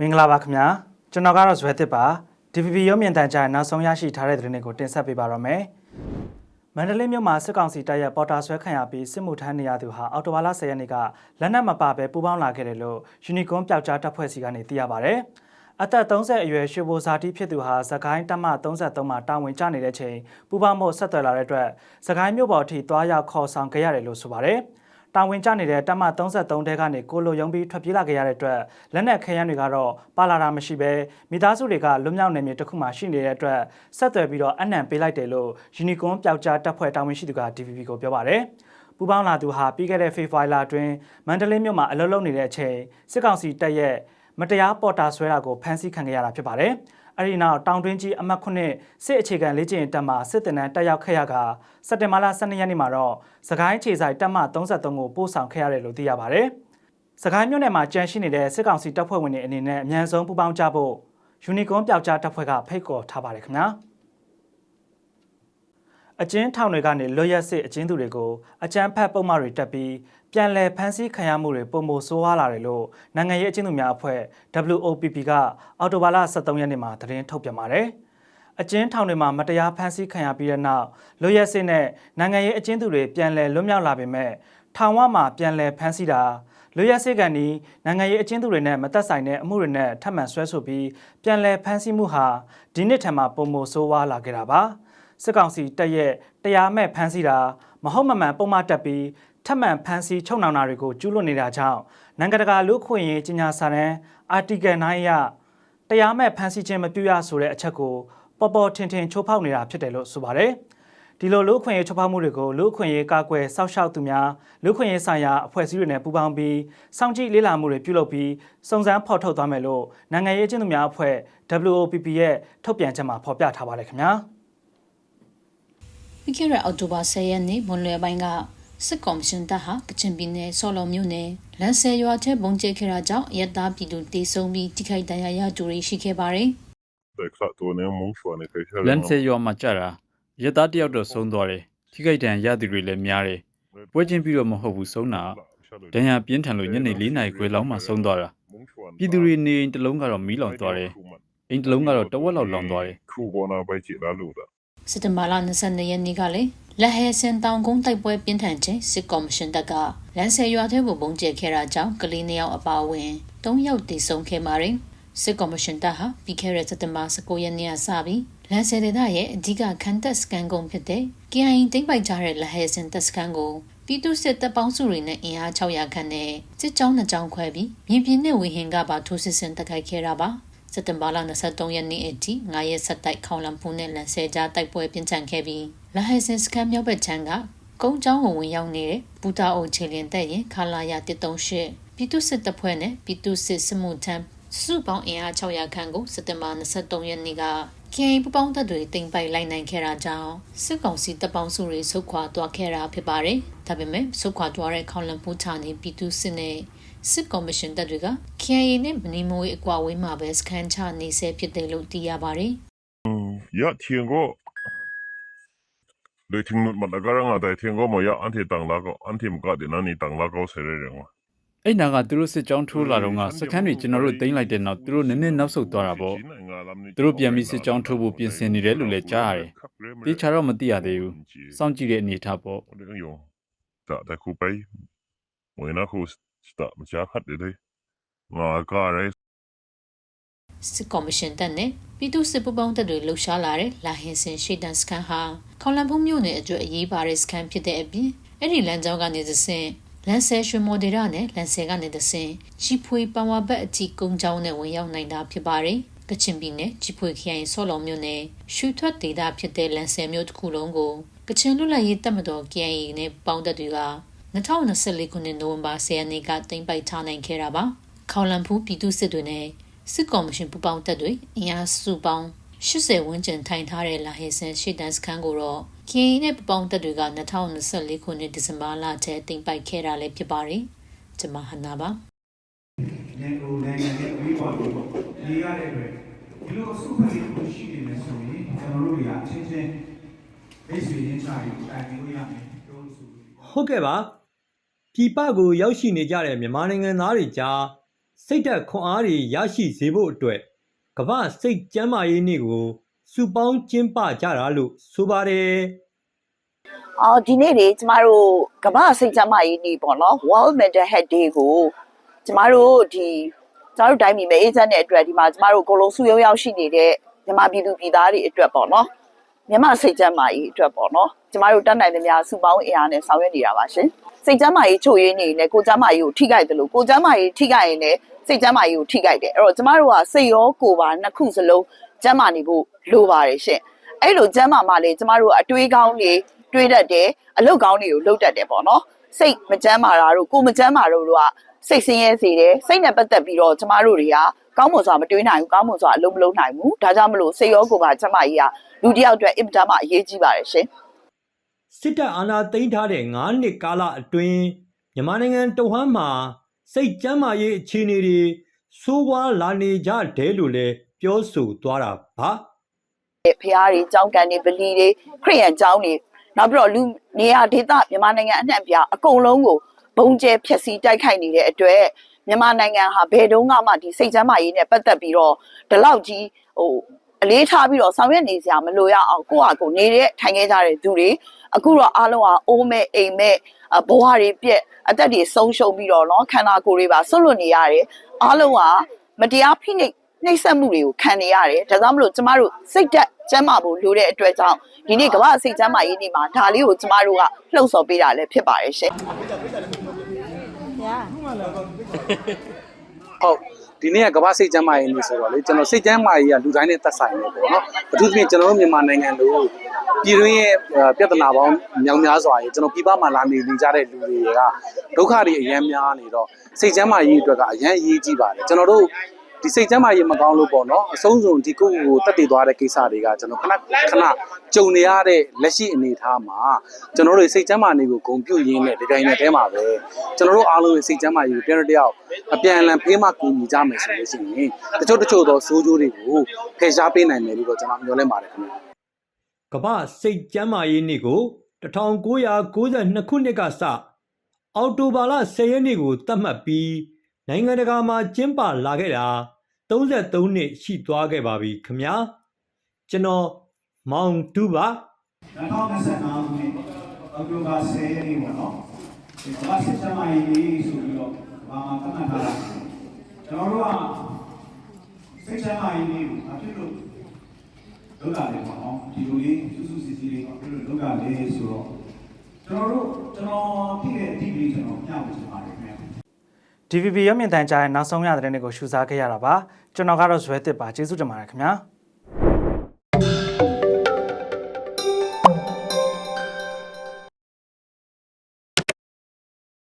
မင်္ဂလာပါခင်ဗျာကျွန်တော်ကတော့ဇွဲတစ်ပါ DVB ရုပ်မြင်သံကြားနောက်ဆုံးရရှိထားတဲ့သတင်းတွေကိုတင်ဆက်ပေးပါရမယ်မန္တလေးမြို့မှာစစ်ကောင်စီတပ်ရဲ့ပေါ်တာဆွဲခံရပြီးစစ်မှုထမ်းနေရသူဟာအော်တိုဘာလ10ရက်နေ့ကလက်နက်မပါဘဲပူးပေါင်းလာခဲ့တယ်လို့ယူနီကွန်ပျောက်ကြားတပ်ဖွဲ့စီကနေသိရပါဗျအသက်30အရွယ်ရွှေဘိုဇာတိဖြစ်သူဟာသခိုင်းတပ်မ33မှာတာဝန်ကျနေတဲ့အချိန်ပူးပေါင်းဖို့ဆက်သွယ်လာတဲ့အတွက်သခိုင်းမြို့ပေါ်အထိတွားရောက်ခေါ်ဆောင်ခဲ့ရတယ်လို့ဆိုပါတယ် တာဝန်ကျနေတဲ့တပ်မ33တဲကနေကိုလိုယုံပြီးထွက်ပြေးလာခဲ့ရတဲ့အတွက်လက်နက်ခဲယမ်းတွေကတော့ပါလာတာမရှိဘဲမိသားစုတွေကလွတ်မြောက်နေမြေတစ်ခုမှရှိနေတဲ့အတွက်ဆက်သွယ်ပြီးတော့အနံပေးလိုက်တယ်လို့ယူနီကွန်ပျောက်ကြားတပ်ဖွဲ့တာဝန်ရှိသူက DVB ကိုပြောပါတယ်ပူပေါင်းလာသူဟာပြီးခဲ့တဲ့ဖေဖော်ဝါရီလအတွင်းမန္တလေးမြို့မှာအလုပ်လုပ်နေတဲ့အချိန်စစ်ကောင်စီတပ်ရဲ့မတရားပေါ်တာဆွဲတာကိုဖမ်းဆီးခံခဲ့ရတာဖြစ်ပါတယ်။ အဲ့ဒီနောက်တောင်တွင်းကြီးအမှတ်9စစ်အခြေခံလေ့ကျင့်တပ်မှစစ်တင်တန်းတက်ရောက်ခဲ့ရကစက်တင်ဘာလ12ရက်နေ့မှာတော့စကိုင်းခြေဆိုင်တပ်မှ33ကိုပို့ဆောင်ခဲ့ရတယ်လို့သိရပါတယ်။စကိုင်းမြို့နယ်မှာကြန့်ရှိနေတဲ့စစ်ကောင်စီတပ်ဖွဲ့ဝင်တွေအနေနဲ့အမြန်ဆုံးပူးပေါင်းကြဖို့ယူနီကွန်ပျောက်ကြားတပ်ဖွဲ့ကဖိတ်ခေါ်ထားပါတယ်ခင်ဗျာ။အကျဉ်းထောင်တွေကနေလွတ်ရက်စစ်အကျဉ်းသူတွေကိုအကြမ်းဖက်ပုံမှန်တွေတက်ပြီး ပြန်လည်ဖမ်းဆီးခံရမှုတွေပုံမိုဆိုးဝါးလာတယ်လို့နိုင်ငံရေးအကျဉ်းသူများအဖွဲ့ WOPP ကအော်တိုဘာလ23ရက်နေ့မှာသတင်းထုတ်ပြန်ပါတယ်။အကျဉ်းထောင်တွေမှာမတရားဖမ်းဆီးခံရပြီးတဲ့နောက်လွတ်ရက်စစ်နဲ့နိုင်ငံရေးအကျဉ်းသူတွေပြန်လည်လွတ်မြောက်လာပေမဲ့ထောင်ဝမှာပြန်လည်ဖမ်းဆီးတာလွတ်ရက်စစ်ကန်ဒီနိုင်ငံရေးအကျဉ်းသူတွေနဲ့မသက်ဆိုင်တဲ့အမှုတွေနဲ့ထပ်မံဆွဲဆိုပြီးပြန်လည်ဖမ်းဆီးမှုဟာဒီနှစ်ထက်မှပုံမိုဆိုးဝါးလာခဲ့တာပါ။စစ်ကောင်စီတပ်ရဲ့တရားမဲ့ဖမ်းဆီးတာမဟုတ်မမှန်ပုံမှန်တက်ပြီး ထပ်မံဖမ်းဆီးချုပ်နှောင်တာတွေကိုကျူးလွန်နေတာကြောင့်နိုင်ငံတကာလူ့အခွင့်အရေးကြီးညာစာတမ်း Article 9အရတရားမဲ့ဖမ်းဆီးခြင်းမပြုရဆိုတဲ့အချက်ကိုပေါ်ပေါ်ထင်ထင်ချိုးဖောက်နေတာဖြစ်တယ်လို့ဆိုပါတယ်။ဒီလိုလူ့အခွင့်အရေးချိုးဖောက်မှုတွေကိုလူ့အခွင့်အရေးကာကွယ်စောင့်ရှောက်သူများလူ့အခွင့်အရေးဆိုင်ရာအဖွဲ့အစည်းတွေနဲ့ပူးပေါင်းပြီးစောင့်ကြည့်လေ့လာမှုတွေပြုလုပ်ပြီးစုံစမ်းဖော်ထုတ်သွားမယ်လို့နိုင်ငံရေးအကျဉ်းသူများအဖွဲ့ WOPP ရဲ့ထုတ်ပြန်ချက်မှာဖော်ပြထားပါတယ်ခင်ဗျာ။ပြီးခဲ့တဲ့အောက်တိုဘာ10ရက်နေ့မွန်လွယ်ပိုင်းက စစ်ကော်မရှင်တပ်ဟာကချင်ပြည်နယ်ဆော်လော်မြို့နယ်လမ်းဆယ်ရွာထဲပုံကျဲခဲ့တာကြောင့်ရက်သားပြည်သူတေဆုံးပြီးထိခိုက်ဒဏ်ရာရသူတွေရှိခဲ့ပါတယ် Exact, och det är motsvarande till လန်ဆယ်ရွာမှာကြတာရက်သားတယောက်တော့ဆုံးသွားတယ်ထိခိုက်ဒဏ်ရာရသူတွေလည်းများတယ်ပွဲချင်းပြီးတော့မဟုတ်ဘူးဆုံးတာဒဏ်ရာပြင်းထန်လို့ညနေ၄နာရီခွဲလောက်မှဆုံးသွားတာပြည်သူတွေနေအိမ်တစ်လုံးကတော့မီးလောင်သွားတယ်အိမ်တစ်လုံးကတော့တဝက်လောက်လောင်သွားတယ် Kobarna på ett killa lura. စစ်တဘာလ22ရက်နေ့ကလည်းလက်ဟဲစင်တောင်ကုန်းတိုက်ပွဲပြင်းထန်ခြင်းစစ်ကော်မရှင်တပ်ကလမ်းဆယ်ရွာထဲကိုပုံကျဲခဲ့တာကြောင့်ကလေးနှစ်ယောက်အပါအဝင်၃ယောက်တေဆုံးခဲ့ပါတယ်စစ်ကော်မရှင်တပ်ဟာပြီးခဲ့တဲ့စက်တင်ဘာ19ရက်နေ့ကစပြီးလမ်းဆယ်ဒေသရဲ့အဓိကခန်းတက်စကန်ကုန်းဖြစ်တဲ့ KIA တိမ့်ပိုက်ကြတဲ့လက်ဟဲစင်တက်စကန်ကိုပြည်သူစစ်တပ်ပေါင်းစုတွေနဲ့အင်အား600ခန့်နဲ့စစ်ကြောင်းနှစ်ကြောင်းခွဲပြီးမြင်းပြင်းနဲ့ဝေဟင်ကပါထိုးစစ်ဆင်တိုက်ခိုက်ခဲ့တာပါ စက်တင်ဘာလ23ရက်နေ့အထိ9ရက်ဆက်တိုက်ခေါင်လံဖူးနဲ့လန်ဆဲကြားတိုက်ပွဲပြင်းထန်ခဲ့ပြီးလဟဲစင်စကန်မြောက်ဘက်ချမ်းကကုန်းကျောင်းကိုဝင်ရောက်နေတဲ့ပူတာအုပ်ချေလင်တက်ရင်ခလာရ138ပြည်သူစစ်တပ်ဖွဲ့နဲ့ပြည်သူစစ်စစ်မှုထမ်းစုပေါင်းအင်အား600ခန့်ကိုစက်တင်ဘာ23ရက်နေ့က KI ပူပေါင်းတပ်တွေတင်ပိုက်လိုက်နိုင်ခဲ့တာကြောင့်စစ်ကောင်စီတပ်ပေါင်းစုတွေဆုတ်ခွာသွားခဲ့တာဖြစ်ပါတယ်။ဒါပေမဲ့ဆုတ်ခွာသွားတဲ့ခေါင်လံဖူးချာနေပြည်သူစစ်နဲ့ စစ်ကော်မရှင်တပ်တွေက KIA နဲ့မနီမွေးအကွာဝေးမှာပဲစခန်းချနေဆဲဖြစ်တယ်လို့သိရပါတယ် Mm, ja, Tiengo. Det är tingnut man agarang att det är Tiengo mo ja anti tang lago anti mga din ani tang lago sere reng. အဲ့နာကသူတို့စစ်ကြောင်းထိုးလာတော့ကစခန်းတွေကျွန်တော်တို့သိမ်းလိုက်တဲ့နောက်သူတို့နည်းနည်းနောက်ဆုတ်သွားတာပေါ့သူတို့ပြန်ပြီးစစ်ကြောင်းထိုးဖို့ပြင်ဆင်နေတယ်လို့လည်းကြားရတယ်တေချာတော့မသိရသေးဘူးစောင့်ကြည့်တဲ့အနေထားပေါ့ Det är ju. Da da ku pai. Mo na ku sta ma ja khat de de. Nga ka re စစ်ကော်မရှင်တပ်နဲ့ပြည်သူစစ်ပူပေါင်းတပ်တွေလှုပ်ရှားလာတဲ့လာဟင်စင်ရှေ့တန်းစခန်းဟာခေါလံဖုံမြို့နယ်အကျွတ်အရေးပါတဲ့စခန်းဖြစ်တဲ့အပြင်အဲ့ဒီလမ်းကြောင်းကနေသဆင့်လန်ဆယ်ရွှေမော်ဒေရာနဲ့လန်ဆယ်ကနေသဆင့်ချီဖွေပန်ဝါဘက်အထိကုန်းချောင်းနဲ့ဝင်ရောက်နိုင်တာဖြစ်ပါတယ်ကချင်ပြည်နယ်ချီဖွေခရိုင်ဆော့လော်မြို့နယ်ရွှေထွက်ဒေသဖြစ်တဲ့လန်ဆယ်မြို့တစ်ခုလုံးကိုကချင်လူလိုက်ရေးတပ်မတော် KIA နဲ့ပေါင်းတပ်တွေက 2024ခုနှစ်နိုဝင်ဘာ10ရက်နေ့ကတင်ပိုက်ထားနိုင်ခဲ့တာပါခေါလံဖူးပြည်သူစစ်တွေနဲ့စစ်ကော်မရှင်ပူးပေါင်းတပ်တွေအင်အားစုပေါင်း80ဝန်းကျင်ထိုင်ထားတဲ့လာဟေဆန်ရှေ့တန်းစခန်းကိုတော့ KIA နဲ့ပူးပေါင်းတပ်တွေက2024ခုနှစ်ဒီဇင်ဘာလထဲတင်ပိုက်ခဲ့တာလည်းဖြစ်ပါတယ်ကျွန်မဟနာပါနိုင်ငံကိုနိုင်ငံရဲ့အရေးပေါ်ကိုနေရတဲ့အတွက်ဒီလိုအစုအဖွဲ့ကိုရှိနေမယ်ဆိုရင်ကျွန်တော်တို့တွေကအချင်းချင်းမိတ်ဆွေရင်းချာကိုတိုင်ပင်လို့ရမယ်ပြောလို့ဆိုလို့ဟုတ်ကဲ့ပါ ပြည်ပကိုရောက်ရှိနေကြတဲ့မြန်မာနိုင်ငံသားတွေကြားစိတ်ဓာတ်ခွန်အားတွေရရှိစေဖို့အတွက်ကမ္ဘာစိတ်ကျန်းမာရေးနေ့ကိုစုပေါင်းကျင်းပကြတာလို့ဆိုပါတယ်အော်ဒီနေ့လေကျမတို့ကမ္ဘာစိတ်ကျန်းမာရေးနေ့ပေါ့နော် World Mental Health Day ကိုကျမတို့ဒီကျမတို့တိုင်းပြည်မှာအေဂျင့်တဲ့အတွက်ဒီမှာကျမတို့အကုန်လုံးစုရုံးရောက်ရှိနေတဲ့မြန်မာပြည်သူပြည်သားတွေအတွက်ပေါ့နော် မြန်မာစိတ်ကျန်းမာရေးအတွက်ပေါ့နော်ကျမတို့တတ်နိုင်သမျှစုပေါင်းအင်အားနဲ့ဆောင်ရွက်နေတာပါရှင်စိတ်ကျန်းမာရေးချို့ရင်းနေနဲ့ကိုယ်ကျန်းမာရေးကိုထိခိုက်တယ်လို့ကိုယ်ကျန်းမာရေးထိခိုက်ရင်လည်းစိတ်ကျန်းမာရေးကိုထိခိုက်တယ်အဲ့တော့ကျမတို့ကစိတ်ရောကိုယ်ပါနှစ်ခုစလုံးကျန်းမာနေဖို့လိုပါတယ်ရှင်အဲ့လိုကျမ်းမာမှလေကျမတို့အတွေးကောင်းတွေတွေးတတ်တယ်အလုပ်ကောင်းတွေကိုလုပ်တတ်တယ်ပေါ့နော်စိတ်မကျမ်းမာတာတို့ကိုယ်မကျမ်းမာတို့တို့ကစိတ်ဆင်းရဲစေတယ်စိတ်နဲ့ပတ်သက်ပြီးတော့ကျမတို့တွေက ကောင်းမွန်စွာမတွေးနိုင်ဘူးကောင်းမွန်စွာအလုပ်မလုပ်နိုင်ဘူးဒါကြောင့်မလို့စိတ်ရောကိုယ်ပါကျမ်းမာရေးကလူတစ်ယောက်အတွက်အင်တာမအရေးကြီးပါတယ်ရှင်စစ်တပ်အာဏာသိမ်းထားတဲ့9နှစ်ကာလအတွင်းမြန်မာနိုင်ငံတဝန်းမှာစိတ်ကျန်းမာရေးအခြေအနေတွေဆိုးဝါးလာနေကြတယ်လို့လည်းပြောဆိုသွားတာပါဖရားတွေကြောင်းကန်တွေဗလီတွေခရိယန်ကျောင်းတွေနောက်ပြီးတော့လူနေရာဒေသမြန်မာနိုင်ငံအနှံ့အပြားအကုန်လုံးကိုဘုံကျဲဖျက်ဆီးတိုက်ခိုက်နေတဲ့အတွက် မြန်မာနိုင်ငံဟာဘယ်တုန်းကမှဒီစိတ်ချမ်းသာရေးနဲ့ပတ်သက်ပြီးတော့ဒီလောက်ကြီးဟိုအလေးထားပြီးတော့ဆောင်ရွက်နေစရာမလိုရအောင်ကိုယ့်အကူနေတဲ့ထိုင်ခဲ့ကြတဲ့သူတွေအခုတော့အားလုံးဟာအိုးမဲ့အိမ်မဲ့ဘဝတွေပြက်အသက်တွေဆုံးရှုံးပြီးတော့နော်ခန္ဓာကိုယ်တွေပါဆွတ်လွတ်နေရတယ်အားလုံးဟာမတရားဖိနှိပ်နှိပ်စက်မှုတွေကိုခံနေရတယ်ဒါကြောင့်မလို့ကျမတို့စိတ်တက်ကျမ်းမာဖို့လိုတဲ့အတွက်ကြောင့်ဒီနေ့ကမ္ဘာစိတ်ကျမ်းမာရေးနေ့မှာဒါလေးကိုကျမတို့ကလှုပ်ဆော်ပေးတာလည်းဖြစ်ပါတယ်ရှင် ဟုတ်ဒီနေ့ကကမ္ဘာစိတ်ကျန်းမာရေးနေ့ဆိုတော့လေကျွန်တော်စိတ်ကျန်းမာရေးကလူတိုင်းနဲ့သက်ဆိုင်နေပေါ့နော်အထူးသဖြင့်ကျွန်တော်တို့မြန်မာနိုင်ငံလိုပြည်တွင်းရဲ့ပြဿနာပေါင်းမြောင်များစွာရေကျွန်တော်ပြည်ပမှာလာနေနေကြတဲ့လူတွေကဒုက္ခတွေအများများနေတော့စိတ်ကျန်းမာရေးအတွက်ကအရန်အရေးကြီးပါတယ်ကျွန်တော်တို့ ဒီစိတ်ကျန်းမာရေးမကောင်းလို့ပေါ့နော်အဆုံးစုံဒီကိုယ့်ကိုတက်တည်သွားတဲ့ကိစ္စတွေကကျွန်တော်ခဏခဏကြုံနေရတဲ့လက်ရှိအနေအထားမှာကျွန်တော်တို့စိတ်ကျန်းမာနေကိုဂုဏ်ပြုရင်းနဲ့ဒီတိုင်းနဲ့တဲမှာပဲကျွန်တော်တို့အားလုံးရဲ့စိတ်ကျန်းမာရေးကိုတယောက်တစ်ယောက်အပြန်အလှန်ဖေးမှကူညီကြမယ်ဆိုလို့ရှိရင်တချို့တချို့သောဆိုးကျိုးတွေကိုဖယ်ရှားပေးနိုင်မယ်လို့တော့ကျွန်တော်မျှော်လင့်ပါတယ်ခင်ဗျာကမ္ဘာစိတ်ကျန်းမာရေးနေ့ကို1992ခုနှစ်ကစအောက်တိုဘာလ10ရက်နေ့ကိုသတ်မှတ်ပြီးနိုင်ငံတကာမှာကျင်းပလာခဲ့တာ 33နှစ်ရှိသွားခဲ့ပါပြီခင်ဗျာကျွန်တော်မောင်တူပါ2025ခုနှစ်အောက်တိုဘာ10ရက်နေ့ပေါ့နော်ဒီကမ္ဘာစစ်တမ်းရေးနေ့ဆိုပြီးတော့ဘာမှသတ်မှတ်ထားတာကျွန်တော်တို့ကစစ်တမ်းရေးနေ့ကိုအဖြစ်လို့လုပ်တာလေပေါ့နော်ဒီလိုလေးစူးစူးစီစီလေးအဖြစ်လို့လုပ်တာလေဆိုတော့ကျွန်တော်တို့ကျွန်တော်ဖြစ်တဲ့အတိအကျကျွန်တော်မျှဝေချင်ပါတယ်ခင်ဗျာ DVB ရုပ်မြင်သံကြားရဲ့နောက်ဆုံးရတဲ့တဲ့နေ့ကိုရှုစားခဲ့ရတာပါကျွန်တော်ကတော့ဇွဲတစ်ပါကျေးဇူးတင်ပါတယ်ခင်ဗျာ